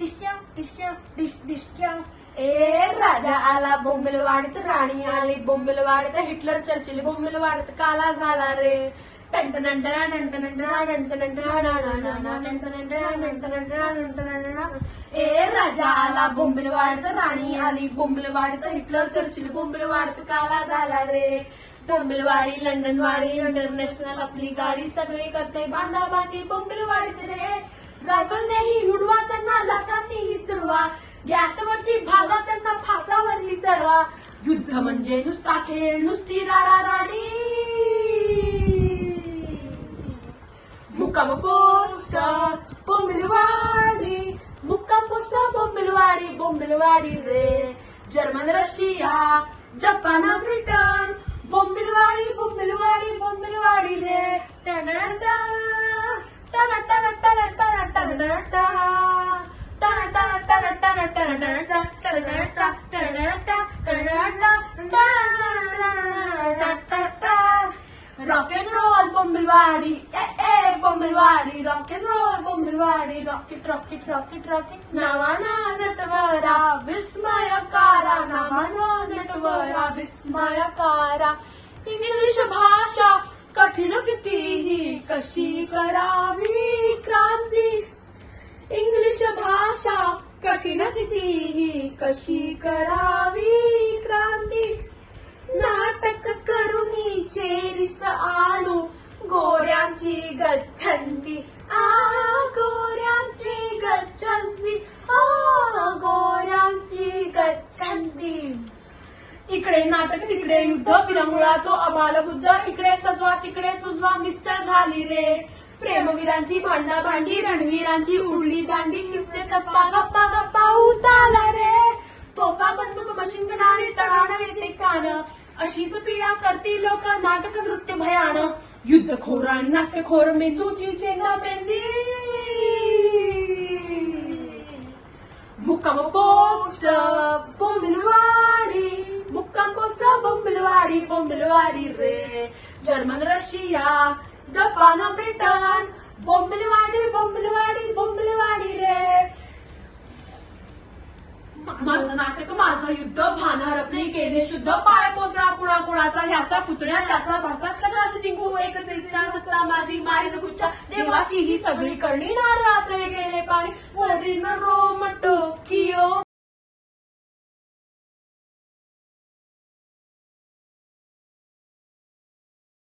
धुमक धुमक dish डिशक्या ए राजा आला बोंबील वाढत राणी आली बोंबील वाढत हिटलर चर्चिल बोंबील वाढत काला झाला रे ए राजा आला बोंबील वाढत राणी आली बोंबील वाढत हिटलर चर्चिल बोंबील वाढत काला झाला रे बोंबिलवाडी लंडनवाडी इंटरनॅशनल आपली गाडी सगळे करते भांडा भांडी बोंबिलवाडीत रे रायफलनेही हुडवा त्यांना लाखांनीही तुडवा गॅसवरती भाजा त्यांना फासावरली चढवा. युद्ध म्हणजे नुसता खेळ नुसती राडा राडी मुक्काम पोस्टर बोंबिलवाडी. मुक्काम पोस्टर बोंबिलवाडी बोंबिलवाडी रे. German Russia Japan Britain. Bombilwadi Bombilwadi Bombilwadi रे. टनटन, Rock and roll, Bombilwadi, eh eh, Bombilwadi, rock and roll, Bombilwadi, rocket, rocket, rocket, rocket. Navana Natvara, Vismayakara, Navana Natvara, Vismayakara. English भाषा कठिन कितीही कशी करावी क्रांती English कठीण कितीही कशी करावी क्रांती? नाटक करुनी चेरिस आलो गोऱ्यांची गच्छंती आ गोऱ्यांची गच्छंती आ गोऱ्यांची गच्छंती इकडे नाटक तिकडे युद्ध विरंगुळा तो अबाल बुद्ध इकडे सजवा तिकडे सुजवा मिसळ झाली रे. प्रेमवीरांची भांडा भांडी रणवीरांची उडली दांडी किस्से गप्पा गप्पा गप्पा उताला रे. तोफा बंदूक मशीन गणारे तडाण येते कान. अशीच पीडा करती लोक नाटक नृत्य भयान. युद्धखोर आणि नाट्यखोर मेंदूची चेंगा मेंदी. मुक्काम पोस्ट बोंबिलवाडी. मुक्काम पोस्ट बोंबिलवाडी बोंबिलवाडी रे. German Russia Japan Britain. माझं नाटक माझं युद्ध भानार आपली गेले शुद्ध पाय पोसळा कुणा कुणाचा ह्याचा पुतण्या त्याचा भासा कशाची जिंकू एकच इच्छा सत्ता माझी मारी गुच्छा. देवाची ही सगळी करणी नारात्र गेले पाणी. वरील रोमटो